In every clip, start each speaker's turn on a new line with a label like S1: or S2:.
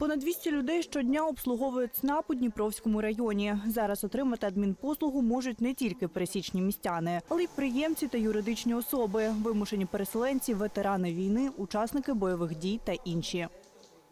S1: Понад 200 людей щодня обслуговують ЦНАП у Дніпровському районі. Зараз отримати адмінпослугу можуть не тільки пересічні містяни, але й приємці та юридичні особи, вимушені переселенці, ветерани війни, учасники бойових дій та інші.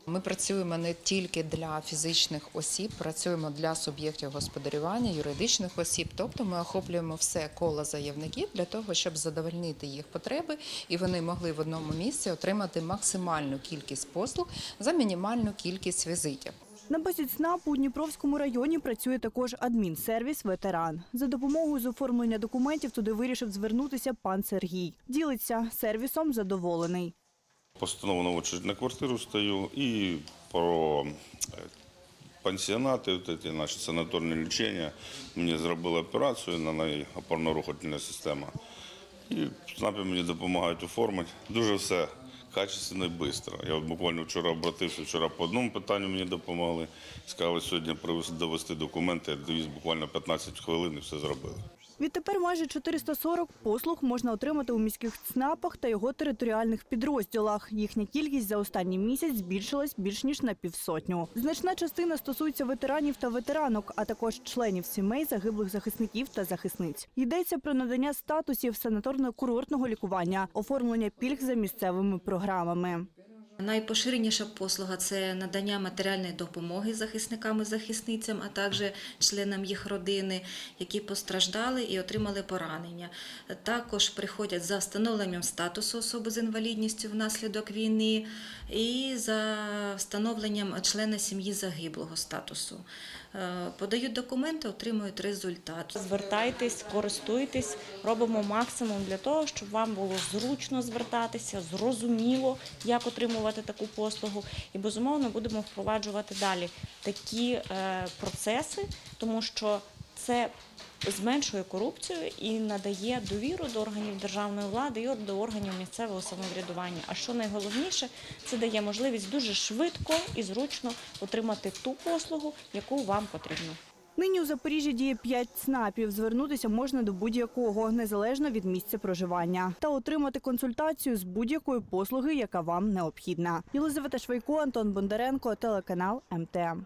S2: Ми працюємо не тільки для фізичних осіб, працюємо для суб'єктів господарювання, юридичних осіб. Тобто ми охоплюємо все коло заявників для того, щоб задовольнити їх потреби, і вони могли в одному місці отримати максимальну кількість послуг за мінімальну кількість візитів.
S1: На базі ЦНАПу у Дніпровському районі працює також адмінсервіс ветеран. За допомогою з оформлення документів туди вирішив звернутися пан Сергій. Ділиться сервісом задоволений.
S3: Постанову на очередь на квартиру стою і про е, пансіонати, от наші санаторні лічення. Мені зробили операцію на неї опорно-рухательна система. І ЦНАПи мені допомагають оформити. Дуже все качественно і швидко. Я буквально вчора обратився, вчора по одному питанню мені допомогли. Сказали сьогодні довести документи, я довіз буквально 15 хвилин і все зробили.
S1: Відтепер майже 440 послуг можна отримати у міських ЦНАПах та його територіальних підрозділах. Їхня кількість за останній місяць збільшилась більш ніж на півсотню. Значна частина стосується ветеранів та ветеранок, а також членів сімей загиблих захисників та захисниць. Йдеться про надання статусів санаторно-курортного лікування, оформлення пільг за місцевими програмами.
S4: Найпоширеніша послуга це надання матеріальної допомоги захисникам і захисницям, а також членам їх родини, які постраждали і отримали поранення. Також приходять за встановленням статусу особи з інвалідністю внаслідок війни і за встановленням члена сім'ї загиблого статусу. Е, Подають документи, отримують результат.
S5: Звертайтесь, користуйтесь, робимо максимум для того, щоб вам було зручно звертатися, зрозуміло, як отримувати таку послугу. І безумовно будемо впроваджувати далі такі е, процеси, тому що це зменшує корупцію і надає довіру до органів державної влади і до органів місцевого самоврядування. А що найголовніше, це дає можливість дуже швидко і зручно отримати ту послугу, яку вам потрібно.
S1: Нині у Запоріжжі діє 5 ЦНАПів. Звернутися можна до будь-якого, незалежно від місця проживання, та отримати консультацію з будь-якої послуги, яка вам необхідна. Єлизавета Швайко, Антон Бондаренко, телеканал МТМ.